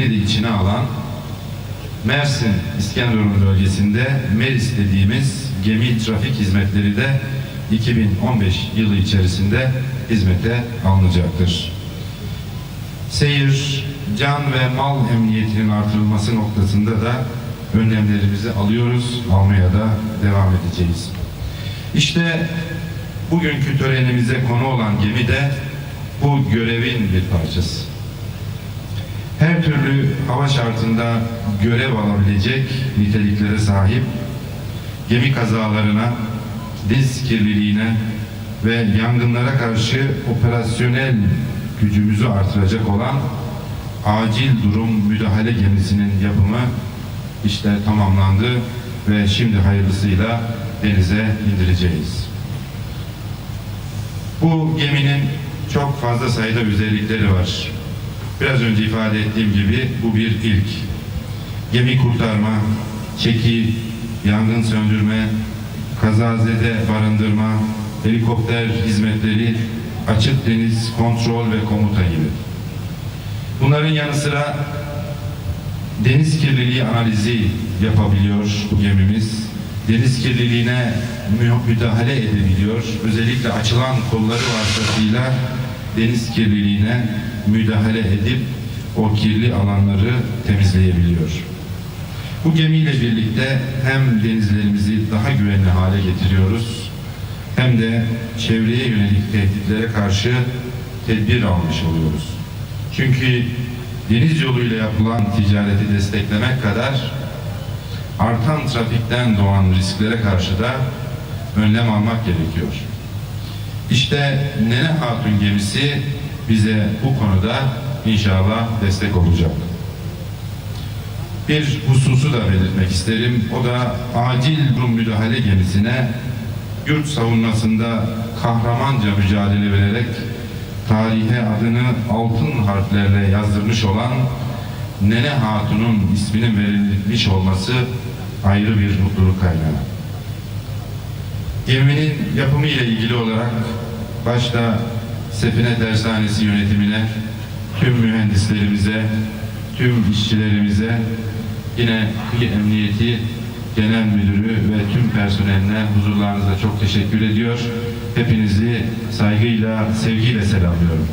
bölgesini de içine alan Mersin İskenderun bölgesinde MERİS dediğimiz gemi trafik hizmetleri de 2015 yılı içerisinde hizmete alınacaktır. Seyir, can ve mal emniyetinin artırılması noktasında da önlemlerimizi alıyoruz, almaya da devam edeceğiz. İşte bugünkü törenimize konu olan gemi de bu görevin bir parçası. Her türlü hava şartında görev alabilecek niteliklere sahip gemi kazalarına, deniz kirliliğine ve yangınlara karşı operasyonel gücümüzü artıracak olan acil durum müdahale gemisinin yapımı işte tamamlandı ve şimdi hayırlısıyla denize indireceğiz. Bu geminin çok fazla sayıda özellikleri var. Biraz önce ifade ettiğim gibi bu bir ilk. Gemi kurtarma, çeki, yangın söndürme, kazazede barındırma, helikopter hizmetleri, açık deniz kontrol ve komuta gibi. Bunların yanı sıra deniz kirliliği analizi yapabiliyor bu gemimiz. Deniz kirliliğine mü- müdahale edebiliyor. Özellikle açılan kolları vasıtasıyla deniz kirliliğine müdahale edip o kirli alanları temizleyebiliyor. Bu gemiyle birlikte hem denizlerimizi daha güvenli hale getiriyoruz hem de çevreye yönelik tehditlere karşı tedbir almış oluyoruz. Çünkü deniz yoluyla yapılan ticareti desteklemek kadar artan trafikten doğan risklere karşı da önlem almak gerekiyor. İşte Nene Hatun gemisi bize bu konuda inşallah destek olacak. Bir hususu da belirtmek isterim. O da acil durum müdahale gemisine yurt savunmasında kahramanca mücadele vererek tarihe adını altın harflerle yazdırmış olan Nene Hatun'un isminin verilmiş olması ayrı bir mutluluk kaynağı. Geminin yapımı ile ilgili olarak başta Sefine Tersanesi yönetimine, tüm mühendislerimize, tüm işçilerimize, yine Kıyı Emniyeti Genel Müdürü ve tüm personeline huzurlarınızda çok teşekkür ediyor. Hepinizi saygıyla, sevgiyle selamlıyorum.